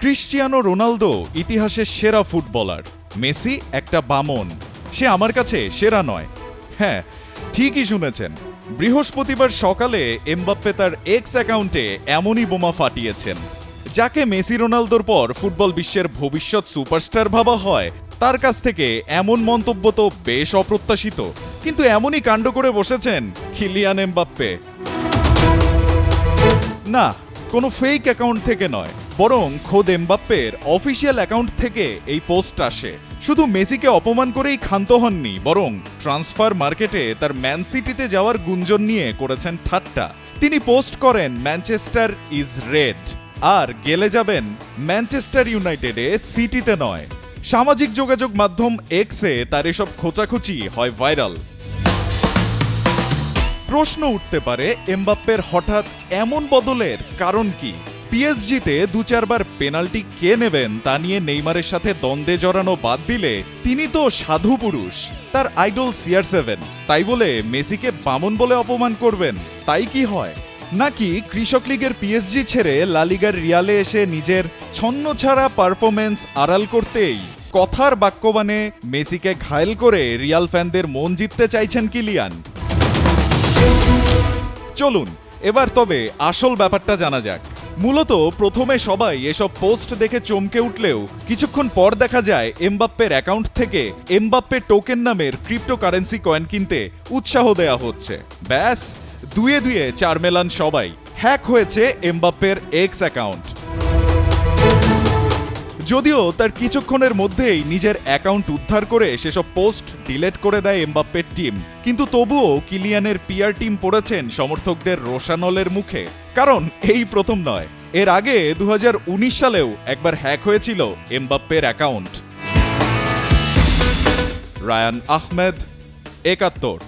Cristiano Ronaldo ইতিহাসের সেরা footballer. Messi একটা বামন। সে আমার কাছে সেরা নয়। হ্যাঁ ঠিকই শুনেছেন। বৃহস্পতিবার সকালে এমবাপ্পে তার এক্স অ্যাকাউন্টে এমনই বোমা ফাটিয়েছেন। যাকে মেসি রোনালদোর পর ফুটবল বিশ্বের ভবিষ্যৎ সুপারস্টার ভাবা হয়, তার কাছ থেকে এমন মন্তব্য তো বেশ অপ্রত্যাশিত। কিন্তু এমনই কাণ্ড করে বসেছেন খিলিয়ান এমবাপ্পে। না, কোনো ফেক অ্যাকাউন্ট থেকে নয়। বরং খোদ এমবাপ্পের অফিসিয়াল অ্যাকাউন্ট থেকে এই পোস্ট আসে। শুধু মেসিকে অপমান করেই ক্ষান্ত হননি, বরং ট্রান্সফার মার্কেটে তার ম্যান সিটিতে যাওয়ার গুঞ্জন নিয়ে করেছেন ঠাট্টা। তিনি পোস্ট করেন, ম্যানচেস্টার ইজ রেড। আর গেলে যাবেন, ম্যানচেস্টার ইউনাইটেডে সিটিতে নয়। সামাজিক যোগাযোগ মাধ্যম এক্সে তার এসব খোঁচাখুচি হয় ভাইরাল। প্রশ্ন উঠতে পারে, এমবাপ্পের হঠাৎ এমন বদলের কারণ কি? পিএসজিতে দু চারবার পেনাল্টি কে নেবেন তা নিয়ে নেইমারের সাথে দ্বন্দ্বে জড়ানো বাদ দিলে তিনি তো সাধু পুরুষ, তার আইডল সিআর সেভেন তাই বলে মেসিকে বামন বলে অপমান করবেন, তাই কি হয়? নাকি কৃষক লীগের পিএসজি ছেড়ে লালিগার রিয়ালে এসে নিজের ছন্ন ছাড়া পারফরমেন্স আড়াল করতেই কথার বাক্যবাণে মেসিকে ঘায়েল করে রিয়াল ফ্যানদের মন জিততে চাইছেন কিলিয়ান। চলুন, এবার তবে আসল ব্যাপারটা জানা যাক। মূলত প্রথমে সবাই এসব পোস্ট দেখে চমকে উঠলেও কিছুক্ষণ পর দেখা যায় এমবাপ্পের অ্যাকাউন্ট থেকে এমবাপ্পে টোকেন নামের ক্রিপ্টোকারেন্সি কয়েন কিনতে উৎসাহ দেয়া হচ্ছে। ব্যাস, দুয়ে দুয়ে চার মেলান সবাই হ্যাক হয়েছে এমবাপ্পের এক্স অ্যাকাউন্ট যদিও তার কিছুক্ষণের মধ্যেই নিজের অ্যাকাউন্ট উদ্ধার করে সেসব পোস্ট ডিলেট করে দেয় এমবাপ্পের টিম। কিন্তু তবুও কিলিয়ানের পিআর টিম পড়েছেন সমর্থকদের রোশানলের মুখে। কারণ এই প্রথম নয়, এর আগে দু হাজার উনিশ সালেও একবার হ্যাক হয়েছিল এমবাপ্পের অ্যাকাউন্ট। রায়ান আহমেদ, একাত্তর।